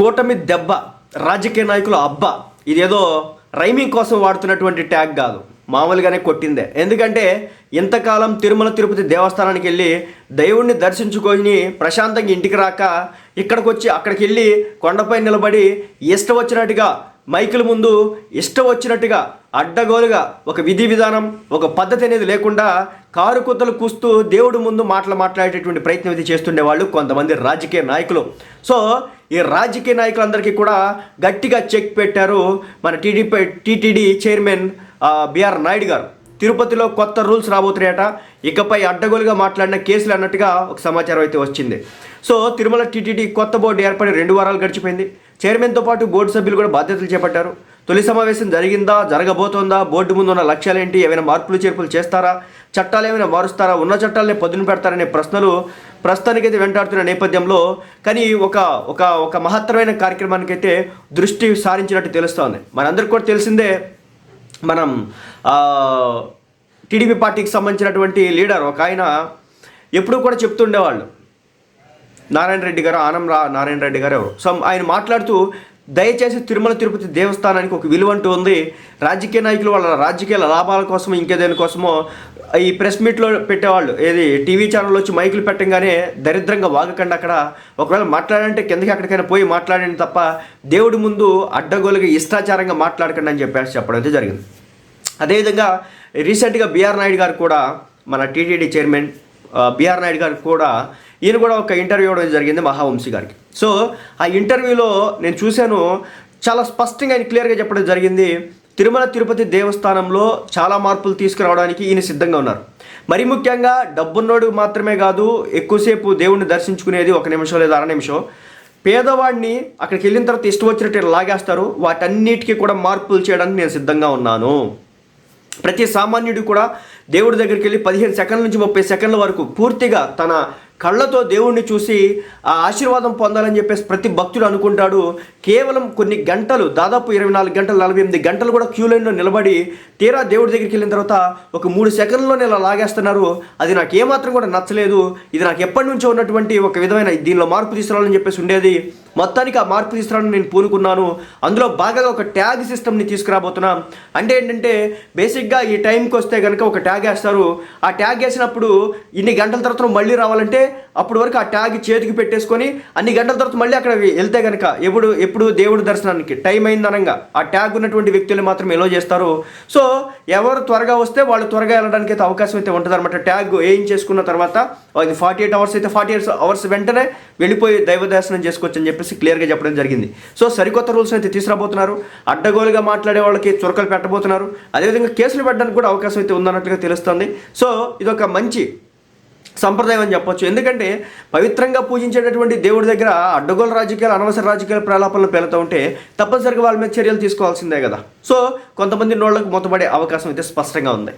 కూటమి దెబ్బ రాజకీయ నాయకుల అబ్బ. ఇదేదో రైమింగ్ కోసం వాడుతున్నటువంటి ట్యాగ్ కాదు. మామూలుగానే కొట్టిందే. ఎందుకంటే ఇంతకాలం తిరుమల తిరుపతి దేవస్థానానికి వెళ్ళి దేవుణ్ణి దర్శించుకొని ప్రశాంతంగా ఇంటికి రాక ఇక్కడికి వచ్చి అక్కడికి వెళ్ళి కొండపై నిలబడి ఇష్టం వచ్చినట్టుగా మైకుల ముందు ఇష్టం వచ్చినట్టుగా అడ్డగోలుగా ఒక విధి విధానం ఒక పద్ధతి అనేది లేకుండా కారు కుత్తలు కూస్తూ దేవుడు ముందు మాటలు మాట్లాడేటటువంటి ప్రయత్నం ఇది చేస్తుండే వాళ్ళు కొంతమంది రాజకీయ నాయకులు. సో ఈ రాజకీయ నాయకులందరికీ కూడా గట్టిగా చెక్ పెట్టారు మన TDP TTD chairman BR Naidu garu. తిరుపతిలో కొత్త రూల్స్ రాబోతున్నాయట. ఇకపై అడ్డగోలుగా మాట్లాడిన కేసులు అన్నట్టుగా ఒక సమాచారం అయితే వచ్చింది. సో తిరుమల టీటీడీ కొత్త బోర్డు ఏర్పడి రెండు వారాలు గడిచిపోయింది. చైర్మన్తో పాటు బోర్డు సభ్యులు కూడా బాధ్యతలు చేపట్టారు. తొలి సమావేశం జరిగిందా? జరగబోతోందా? బోర్డు ముందు ఉన్న లక్ష్యాలేంటి? ఏమైనా మార్పులు చేర్పులు చేస్తారా? చట్టాలు ఏమైనా మారుస్తారా? ఉన్న చట్టాలనే పదును పెడతారనే ప్రశ్నలు ప్రస్తుతానికైతే వెంటాడుతున్న నేపథ్యంలో కానీ ఒక ఒక ఒక మహత్తరమైన కార్యక్రమానికైతే దృష్టి సారించినట్టు తెలుస్తోంది. మనందరికీ కూడా తెలిసిందే మనం టీడీపీ పార్టీకి సంబంధించినటువంటి లీడర్ ఒక ఆయన ఎప్పుడూ కూడా చెప్తుండేవాళ్ళు. నారాయణ రెడ్డి గారు ఆనం రా నారాయణ రెడ్డి గారు ఎవరు? సో ఆయన మాట్లాడుతూ దయచేసి తిరుమల తిరుపతి దేవస్థానానికి ఒక విలువ అంటూ ఉంది. రాజకీయ నాయకులు వాళ్ళ రాజకీయ లాభాల కోసం ఇంకేదేని కోసమో ఈ ప్రెస్ మీట్లో పెట్టేవాళ్ళు. ఏది టీవీ ఛానల్ వచ్చి మైకులు పెట్టంగానే దరిద్రంగా వాగకండి అక్కడ. ఒకవేళ మాట్లాడంటే కిందకి అక్కడికైనా పోయి మాట్లాడండి తప్ప దేవుడి ముందు అడ్డగోలుగా ఇష్టాచారంగా మాట్లాడకండి అని చెప్పేసి చెప్పడం అయితే జరిగింది. అదేవిధంగా రీసెంట్గా బీఆర్ నాయుడు గారు కూడా మన టీటీడీ చైర్మన్ బీఆర్ నాయుడు గారికి కూడా ఈయన కూడా ఒక ఇంటర్వ్యూ ఇవ్వడం జరిగింది మహావంశీ గారికి. సో ఆ ఇంటర్వ్యూలో నేను చూశాను చాలా స్పష్టంగా ఆయన క్లియర్గా చెప్పడం జరిగింది. తిరుమల తిరుపతి దేవస్థానంలో చాలా మార్పులు తీసుకురావడానికి ఈయన సిద్ధంగా ఉన్నారు. మరి ముఖ్యంగా డబ్బున్నోడు మాత్రమే కాదు ఎక్కువసేపు దేవుణ్ణి దర్శించుకునేది ఒక నిమిషం లేదా అర నిమిషం. పేదవాడిని అక్కడికి వెళ్ళిన తర్వాత ఇష్టం వచ్చినట్టు లాగేస్తారు. వాటన్నిటికీ కూడా మార్పులు చేయడానికి నేను సిద్ధంగా ఉన్నాను. ప్రతి సామాన్యుడు కూడా దేవుడి దగ్గరికి వెళ్ళి పదిహేను సెకండ్ల నుంచి ముప్పై సెకండ్ల వరకు పూర్తిగా తన కళ్ళతో దేవుణ్ణి చూసి ఆ ఆశీర్వాదం పొందాలని చెప్పేసి ప్రతి భక్తుడు అనుకుంటాడు. కేవలం కొన్ని గంటలు దాదాపు ఇరవై నాలుగు గంటలు నలభై ఎనిమిది గంటలు కూడా క్యూ లైన్లో నిలబడి తీరా దేవుడి దగ్గరికి వెళ్ళిన తర్వాత ఒక మూడు సెకండ్లోనే ఇలా లాగేస్తున్నారు. అది నాకు ఏమాత్రం కూడా నచ్చలేదు. ఇది నాకు ఎప్పటి నుంచో ఉన్నటువంటి ఒక విధమైన దీనిలో మార్పు తీసుకురావాలని చెప్పేసి ఉండేది. మొత్తానికి ఆ మార్పు తీసుకురావడం నేను పూనుకున్నాను. అందులో బాగా ఒక ట్యాగ్ సిస్టమ్ని తీసుకురాబోతున్నా. అంటే ఏంటంటే బేసిక్గా ఈ టైంకి వస్తే కనుక ఒక ట్యాగ్ వేస్తారు. ఆ ట్యాగ్ వేసినప్పుడు ఇన్ని గంటల తర్వాత మళ్ళీ రావాలంటే అప్పటి వరకు ఆ ట్యాగ్ చేతికి పెట్టేసుకొని అన్ని గంటల తర్వాత మళ్ళీ అక్కడ వెళ్తే కనుక ఎప్పుడు ఎప్పుడు దేవుడి దర్శనానికి టైం అయిందనంగా ఆ ట్యాగ్ ఉన్నటువంటి వ్యక్తులు మాత్రం ఎలో చేస్తారు. సో ఎవరు త్వరగా వస్తే వాళ్ళు త్వరగా వెళ్ళడానికి అయితే అవకాశం అయితే ఉంటుంది అనమాట ట్యాగ్ ఏం చేసుకున్న తర్వాత అది ఫార్టీ ఎయిట్ అవర్స్ అయితే ఫార్టీ ఎయిట్ అవర్స్ వెంటనే వెళ్ళిపోయి దైవ దర్శనం చేసుకోవచ్చు అని చెప్పి చెప్పేసి క్లియర్గా చెప్పడం జరిగింది. సో సరికొత్త రూల్స్ అయితే తీసుకురాబోతున్నారు. అడ్డగోలుగా మాట్లాడే వాళ్ళకి చురకలు పెట్టబోతున్నారు. అదేవిధంగా కేసులు పెట్టడానికి కూడా అవకాశం అయితే ఉందన్నట్లుగా తెలుస్తుంది. సో ఇది ఒక మంచి సంప్రదాయం అని చెప్పొచ్చు. ఎందుకంటే పవిత్రంగా పూజించేటటువంటి దేవుడి దగ్గర అడ్డగోలు రాజకీయాలు అనవసర రాజకీయాల ప్రలాపనలు పేలుతూ ఉంటే తప్పనిసరిగా వాళ్ళ మీద చర్యలు తీసుకోవాల్సిందే కదా. సో కొంతమంది నోళ్ళకు మూతపడే అవకాశం అయితే స్పష్టంగా ఉంది.